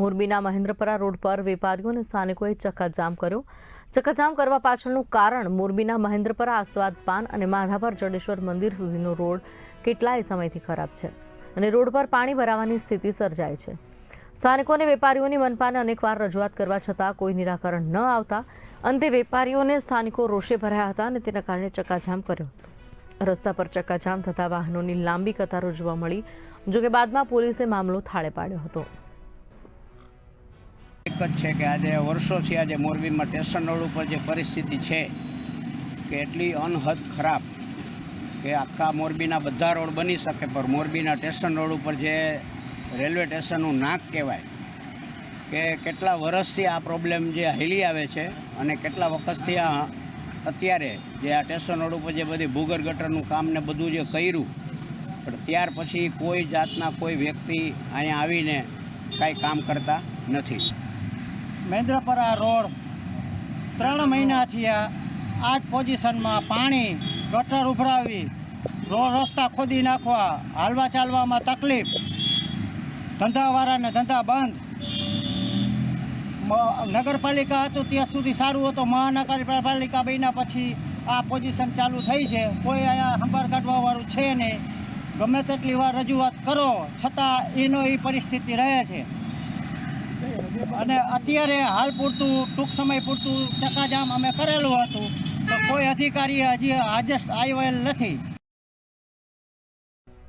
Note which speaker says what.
Speaker 1: મોરબીના મહેન્દ્રપરા રોડ પર વેપારીઓ અને સ્થાનિકોએ ચક્કાજામ કર્યો. ચક્કાજામ કરવા પાછળનું કારણ મોરબીના મહેન્દ્રપરા આસ્વાદ પાન અને માધાપર જડેશ્વર મંદિર સુધીનો રોડ કેટલાય સમયથી ખરાબ છે અને રોડ પર પાણી ભરાવાની સ્થિતિ સર્જાય છે. સ્થાનિકો અને વેપારીઓની મનપાને અનેકવાર રજૂઆત કરવા છતાં કોઈ નિરાકરણ ન આવતા અંતે વેપારીઓને સ્થાનિકો રોષે ભરાયા હતા અને તેના કારણે ચક્કાજામ કર્યો હતો. રસ્તા પર ચક્કાજામ થતા વાહનોની લાંબી કતારો જોવા મળી, જોકે બાદમાં પોલીસે મામલો થાળે પાડ્યો હતો.
Speaker 2: જ છે કે આજે વર્ષોથી આજે મોરબીમાં સ્ટેશન રોડ ઉપર જે પરિસ્થિતિ છે કે એટલી અનહદ ખરાબ કે આખા મોરબીના બધા રોડ બની શકે, પણ મોરબીના સ્ટેશન રોડ ઉપર જે રેલવે સ્ટેશનનું નાક કહેવાય કે કેટલા વર્ષથી આ પ્રોબ્લેમ જે હાલી આવે છે અને કેટલા વખતથી આ અત્યારે જે આ સ્ટેશન રોડ ઉપર જે બધી ભૂગર ગટરનું કામ ને બધું જે કર્યું, પણ ત્યાર પછી કોઈ જાતના કોઈ વ્યક્તિ અહીંયા આવીને કાંઈ કામ કરતા નથી.
Speaker 3: મહેન્દ્રપરા રોડ. ત્રણ મહિનાથી આ જ પોઝિશનમાં પાણી ગટર ઉભરાવી રોડ રસ્તા ખોદી નાખવા, હાલવા ચાલવામાં તકલીફ. ધંધાવાળાને ધંધા બંધ. નગરપાલિકા હતું ત્યાં સુધી સારું હતું. મહાનગરપાલિકા બન્યા પછી આ પોઝિશન ચાલુ થઈ છે. કોઈ અહીંયા સંભાળ કાઢવાવાળું છે નહીં. ગમે તેટલી વાર રજૂઆત કરો, છતાં એનો એ પરિસ્થિતિ રહે છે. અને અત્યારે હાલ પૂરતું, ટૂંક સમય પૂરતું ચકાજામ અમે કરેલું હતું. તો કોઈ અધિકારી હજી હાજર આવેલ નથી.